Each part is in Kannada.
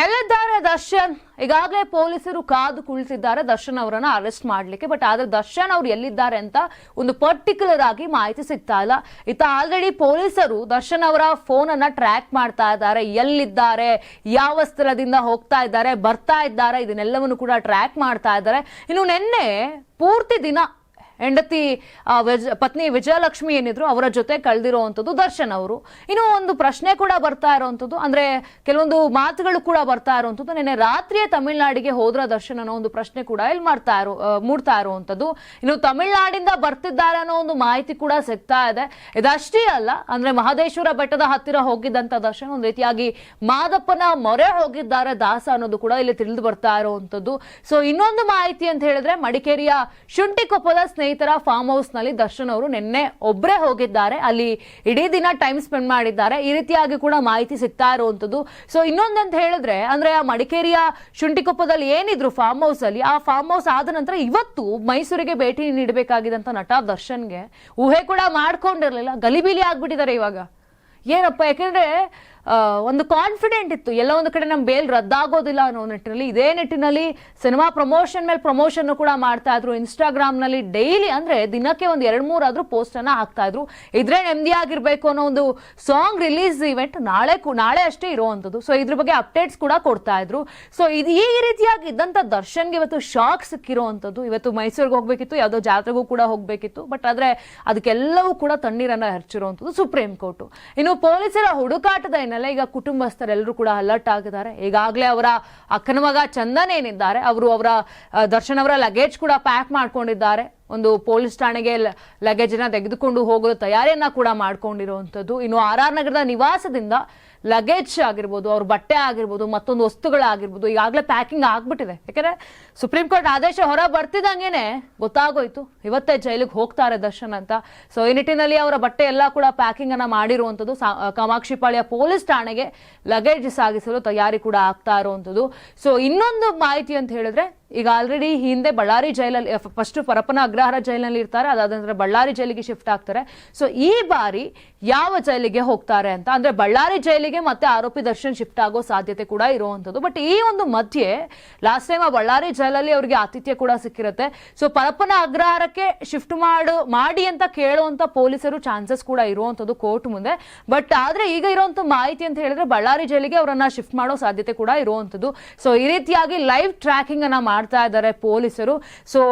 ಎಲ್ಲಿದ್ದಾರೆ ದರ್ಶನ್? ಈಗಾಗಲೇ ಪೊಲೀಸರು ಕಾದು ಕುಳಿತಿದ್ದಾರೆ. ದರ್ಶನ್ ಅವರನ್ನ ಅರೆಸ್ಟ್ ಮಾಡಲಿಕ್ಕೆ. ಬಟ್ ಆದ್ರೆ ದರ್ಶನ್ ಅವರು ಎಲ್ಲಿದ್ದಾರೆ ಅಂತ ಒಂದು ಪರ್ಟಿಕ್ಯುಲರ್ ಆಗಿ ಮಾಹಿತಿ ಸಿಗ್ತಾ ಇಲ್ಲ. ಇತ್ತ ಆಲ್ರೆಡಿ ಪೊಲೀಸರು ದರ್ಶನ್ ಅವರ ಫೋನ್ ಅನ್ನ ಟ್ರ್ಯಾಕ್ ಮಾಡ್ತಾ ಇದ್ದಾರೆ. ಎಲ್ಲಿದ್ದಾರೆ? ಯಾವ ಸ್ಥಳದಿಂದ ಹೋಗ್ತಾ ಇದ್ದಾರೆ? ಬರ್ತಾ ಇದ್ದಾರೆ? ಇದನ್ನೆಲ್ಲವನ್ನು ಕೂಡ ಟ್ರ್ಯಾಕ್ ಮಾಡ್ತಾ ಇದ್ದಾರೆ. ಇನ್ನು ನಿನ್ನೆ ಪೂರ್ತಿ ದಿನ ಹೆಂಡತಿ ಪತ್ನಿ ವಿಜಯಲಕ್ಷ್ಮಿ ಏನಿದ್ರು ಅವರ ಜೊತೆ ಕಳೆದಿರುವಂಥದ್ದು ದರ್ಶನ್ ಅವರು. ಇನ್ನು ಒಂದು ಪ್ರಶ್ನೆ ಕೂಡ ಬರ್ತಾ ಇರುವಂಥದ್ದು, ಅಂದ್ರೆ ಕೆಲವೊಂದು ಮಾತುಗಳು ಕೂಡ ಬರ್ತಾ ಇರುವಂಥದ್ದು, ನಿನ್ನೆ ರಾತ್ರಿಯೇ ತಮಿಳ್ನಾಡಿಗೆ ಹೋದ್ರ ದರ್ಶನ್ ಅನ್ನೋ ಒಂದು ಪ್ರಶ್ನೆ ಕೂಡ ಇಲ್ಲಿ ಮಾಡ್ತಾ ಇರೋ ಮೂಡ್ತಾ ಇರುವಂಥದ್ದು. ಇನ್ನು ತಮಿಳ್ನಾಡಿಂದ ಬರ್ತಿದ್ದಾರೆ ಅನ್ನೋ ಒಂದು ಮಾಹಿತಿ ಕೂಡ ಸಿಗ್ತಾ ಇದೆ. ಇದಷ್ಟೇ ಅಲ್ಲ, ಅಂದ್ರೆ ಮಹದೇಶ್ವರ ಬೆಟ್ಟದ ಹತ್ತಿರ ಹೋಗಿದ್ದಂಥ ದರ್ಶನ್ ಒಂದು ರೀತಿಯಾಗಿ ಮಾದಪ್ಪನ ಮೊರೆ ಹೋಗಿದ್ದಾರೆ ದಾಸ ಅನ್ನೋದು ಕೂಡ ಇಲ್ಲಿ ತಿಳಿದು ಬರ್ತಾ ಇರುವಂಥದ್ದು. ಸೊ ಇನ್ನೊಂದು ಮಾಹಿತಿ ಅಂತ ಹೇಳಿದ್ರೆ ಮಡಿಕೇರಿಯ ಶುಂಠಿಕೊಪ್ಪದ ಸ್ನೇಹಿತರ ಫಾರ್ಮ್ ಹೌಸ್ನಲ್ಲಿ ದರ್ಶನ್ ಅವರು ನಿನ್ನೆ ಒಬ್ಬರೇ ಹೋಗಿದ್ದಾರೆ. ಅಲ್ಲಿ ಇಡೀ ದಿನ ಟೈಮ್ ಸ್ಪೆಂಡ್ ಮಾಡಿದ್ದಾರೆ. ಈ ರೀತಿಯಾಗಿ ಕೂಡ ಮಾಹಿತಿ ಸಿಗ್ತಾ ಇರುವಂತದ್ದು. ಸೊ ಇನ್ನೊಂದಂತ ಹೇಳಿದ್ರೆ, ಅಂದ್ರೆ ಆ ಮಡಿಕೇರಿಯ ಶುಂಠಿಕೊಪ್ಪದಲ್ಲಿ ಏನಿದ್ರು ಫಾರ್ಮ್ ಹೌಸ್ ಅಲ್ಲಿ, ಆ ಫಾರ್ಮ್ ಹೌಸ್ ಆದ ನಂತರ ಇವತ್ತು ಮೈಸೂರಿಗೆ ಭೇಟಿ ನೀಡಬೇಕಾಗಿದ್ದಂಥ ನಟ ದರ್ಶನ್ಗೆ ಊಹೆ ಕೂಡ ಮಾಡ್ಕೊಂಡಿರಲಿಲ್ಲ. ಗಲಿಬಿಲಿ ಆಗ್ಬಿಟ್ಟಿದ್ದಾರೆ ಇವಾಗ. ಏನಪ್ಪ, ಯಾಕೆಂದ್ರೆ ಒಂದು ಕಾನ್ಫಿಡೆಂಟ್ ಇತ್ತು. ಎಲ್ಲ ಒಂದು ಕಡೆ ನಮ್ಮ ಬೇಲ್ ರದ್ದಾಗೋದಿಲ್ಲ ಅನ್ನೋ ನಿಟ್ಟಿನಲ್ಲಿ. ಇದೇ ನಿಟ್ಟಿನಲ್ಲಿ ಸಿನಿಮಾ ಪ್ರಮೋಷನ್ ಮೇಲೆ ಪ್ರಮೋಷನ್ ಕೂಡ ಮಾಡ್ತಾ ಇದ್ರು. ಇನ್ಸ್ಟಾಗ್ರಾಮ್ನಲ್ಲಿ ಡೈಲಿ ಅಂದ್ರೆ ದಿನಕ್ಕೆ ಒಂದು ಎರಡ್ ಮೂರಾದ್ರೂ ಪೋಸ್ಟ್ ಅನ್ನ ಹಾಕ್ತಾ ಇದ್ರು. ಇದ್ರೆ ನೆಮ್ಮದಿ ಆಗಿರ್ಬೇಕು ಅನ್ನೋ ಒಂದು ಸಾಂಗ್ ರಿಲೀಸ್ ಇವೆಂಟ್ ನಾಳೆ ನಾಳೆ ಅಷ್ಟೇ ಇರುವಂತದ್ದು ಸೊ ಇದ್ರ ಬಗ್ಗೆ ಅಪ್ಡೇಟ್ಸ್ ಕೂಡ ಕೊಡ್ತಾ ಇದ್ರು. ಸೊ ಇದು ಈ ರೀತಿಯಾಗಿ ಇದ್ದಂತ ದರ್ಶನ್ಗೆ ಇವತ್ತು ಶಾಕ್ ಸಿಕ್ಕಿರುವಂತದ್ದು ಇವತ್ತು ಮೈಸೂರಿಗೆ ಹೋಗ್ಬೇಕಿತ್ತು, ಯಾವುದೋ ಜಾತ್ರೆಗೂ ಕೂಡ ಹೋಗ್ಬೇಕಿತ್ತು. ಬಟ್ ಆದ್ರೆ ಅದಕ್ಕೆಲ್ಲವೂ ಕೂಡ ತಣ್ಣೀರನ್ನ ಹರಿಚಿರುವಂತದ್ದು ಸುಪ್ರೀಂ ಕೋರ್ಟ್ ಇನ್ನು ಪೊಲೀಸರ ಹುಡುಕಾಟದ ಹಿನ್ನೆಲೆ ಈಗ ಕುಟುಂಬಸ್ಥರೆಲ್ಲರೂ ಕೂಡ ಅಲರ್ಟ್ ಆಗಿದ್ದಾರೆ. ಈಗಾಗಲೇ ಅವರ ಅಕ್ಕನ ಮಗ ಚಂದನ್ ಏನಿದ್ದಾರೆ, ಅವರು ಅವರ ದರ್ಶನ್ ಅವರ ಲಗೇಜ್ ಕೂಡ ಪ್ಯಾಕ್ ಮಾಡ್ಕೊಂಡಿದ್ದಾರೆ. ಒಂದು ಪೊಲೀಸ್ ಠಾಣೆಗೆ ಲಗೇಜ್ ಅನ್ನ ತೆಗೆದುಕೊಂಡು ಹೋಗಲು ತಯಾರಿಯನ್ನ ಕೂಡ ಮಾಡ್ಕೊಂಡಿರುವಂಥದ್ದು. ಇನ್ನು ಆರ್ ಆರ್ ನಗರದ ನಿವಾಸದಿಂದ ಲಗೇಜ್ ಆಗಿರ್ಬೋದು, ಅವ್ರ ಬಟ್ಟೆ ಆಗಿರ್ಬೋದು, ಮತ್ತೊಂದು ವಸ್ತುಗಳಾಗಿರ್ಬೋದು, ಈಗಾಗಲೇ ಪ್ಯಾಕಿಂಗ್ ಆಗ್ಬಿಟ್ಟಿದೆ. ಯಾಕಂದ್ರೆ ಸುಪ್ರೀಂ ಕೋರ್ಟ್ ಆದೇಶ ಹೊರ ಬರ್ತಿದ್ದಂಗೆನೆ ಗೊತ್ತಾಗೋಯ್ತು. ಇವತ್ತೇ ಜೈಲಿಗೆ ಹೋಗ್ತಾರೆ ದರ್ಶನ್ ಅಂತ. ಸೊ ಈ ನಿಟ್ಟಿನಲ್ಲಿ ಅವರ ಬಟ್ಟೆ ಎಲ್ಲ ಕೂಡ ಪ್ಯಾಕಿಂಗ್ ಅನ್ನ ಮಾಡಿರುವಂಥದ್ದು. ಕಾಮಾಕ್ಷಿಪಾಳ್ಯ ಪೊಲೀಸ್ ಠಾಣೆಗೆ ಲಗೇಜ್ ಸಾಗಿಸಲು ತಯಾರಿ ಕೂಡ ಆಗ್ತಾ ಇರುವಂಥದ್ದು. ಸೊ ಇನ್ನೊಂದು ಮಾಹಿತಿ ಅಂತ ಹೇಳಿದ್ರೆ ಈಗ ಆಲ್ರೆಡಿ ಹಿಂದೆ ಬಳ್ಳಾರಿ ಜೈಲಲ್ಲಿ ಫಸ್ಟ್ ಪರಪ್ಪನ ಅಗ್ರಹಾರ ಜೈಲಿನಲ್ಲಿ ಇರ್ತಾರೆ ಅದಾದ ನಂತರ ಬಳ್ಳಾರಿ ಜೈಲಿಗೆ ಶಿಫ್ಟ್ ಆಗ್ತಾರೆ. ಸೊ ಈ ಬಾರಿ ಯಾವ ಜೈಲಿಗೆ ಹೋಗ್ತಾರೆ ಅಂತ. ಅಂದ್ರೆ ಬಳ್ಳಾರಿ ಜೈಲಿಗೆ ಮತ್ತೆ ಆರೋಪಿ ದರ್ಶನ್ ಶಿಫ್ಟ್ ಆಗೋ ಸಾಧ್ಯತೆ ಕೂಡ ಇರುವಂತದ್ದು ಬಟ್ ಈ ಒಂದು ಮಧ್ಯೆ ಲಾಸ್ಟ್ ಟೈಮ್ ಆ ಬಳ್ಳಾರಿ ಜೈಲಲ್ಲಿ ಅವರಿಗೆ ಆತಿಥ್ಯ ಕೂಡ ಸಿಕ್ಕಿರುತ್ತೆ. ಸೊ ಪರಪ್ಪನ ಅಗ್ರಹಾರಕ್ಕೆ ಶಿಫ್ಟ್ ಮಾಡು, ಮಾಡಿ ಅಂತ ಕೇಳುವಂತ ಪೊಲೀಸರು ಚಾನ್ಸಸ್ ಕೂಡ ಇರುವಂತದ್ದು ಕೋರ್ಟ್ ಮುಂದೆ. ಬಟ್ ಆದ್ರೆ ಈಗ ಇರುವಂತ ಮಾಹಿತಿ ಅಂತ ಹೇಳಿದ್ರೆ ಬಳ್ಳಾರಿ ಜೈಲಿಗೆ ಅವರನ್ನ ಶಿಫ್ಟ್ ಮಾಡೋ ಸಾಧ್ಯತೆ ಕೂಡ ಇರುವಂತದ್ದು ಸೊ ಈ ರೀತಿಯಾಗಿ ಲೈವ್ ಟ್ರ್ಯಾಕಿಂಗ್ ಅನ್ನ ಮಾಡ್ತಾ ಇದ್ದಾರೆ ಪೊಲೀಸರು. ಸೊ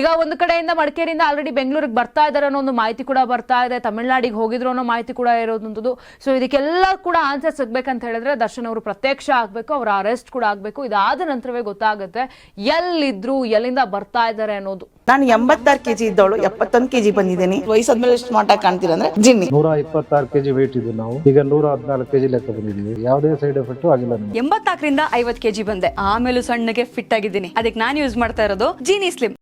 ಈಗ ಒಂದು ಕಡೆಯಿಂದ ಮಡಿಕೇರಿಯಿಂದ ಆಲ್ರೆಡಿ ಬೆಂಗಳೂರಿಗೆ ಬರ್ತಾ ಇದ್ದಾರೆ ಅನ್ನೋ ಒಂದು ಮಾಹಿತಿ ಕೂಡ ಬರ್ತಾ ಇದೆ. ತಮಿಳ್ನಾಡಿಗೆ ಹೋಗಿದ್ರು ಮಾಹಿತಿ ಕೂಡ ಇರೋದಂಥದ್ದು ಸೊ ಇದಕ್ಕೆಲ್ಲ ಕೂಡ ಆನ್ಸರ್ ಸಿಗ್ಬೇಕಂತ ಹೇಳಿದ್ರೆ ದರ್ಶನ್ ಅವರು ಪ್ರತ್ಯಕ್ಷ ಆಗಬೇಕು ಅವರ ಅರೆಸ್ಟ್ ಕೂಡ ಆಗಬೇಕು. ಇದಾದ ನಂತರವೇ ಗೊತ್ತಾಗುತ್ತೆ ಎಲ್ಲಿದ್ರು ಎಲ್ಲಿಂದ ಬರ್ತಾ ಇದ್ದಾರೆ ಅನ್ನೋದು. ನಾನು ಎಂಬತ್ತಾರು ಕೆಜಿ ಇದ್ದವಳು ಎಪ್ಪತ್ತೊಂದು ಕೆಜಿ ಬಂದಿದ್ದೀನಿ. ವಯಸ್ಸಾದ್ಮೇಲೆ ಸ್ಮಾರ್ಟ್ ಆಗಿ ಕಾಣ್ತೀರ ಅಂದ್ರೆ ಜಿನ್ನಿ. ನೂರ ಇಪ್ಪತ್ತಾರು ಕೆಜಿ ವೇಟ್ ಇದ್ದು ನಾವು. ಈಗ ನೂರ ಹದಿನಾಲ್ಕು ಕೆಜಿ ಲೆಕ್ಕ ಬಂದಿದ್ದೀವಿ. ಯಾವುದೇ ಸೈಡ್ ಎಫೆಕ್ಟ್ ಆಗಿಲ್ಲ ಎಂಬತ್ನಾಲ್ಕರಿಂದ ಐವತ್ ಕೆಜಿ ಬಂದೆ. ಆಮೇಲೆ ಸಣ್ಣಗೆ ಫಿಟ್ ಆಗಿದ್ದೀನಿ. ಅದಕ್ಕೆ ನಾನು ಯೂಸ್ ಮಾಡ್ತಾ ಇರೋದು ಜೀನಿ ಸ್ಲಿಮ್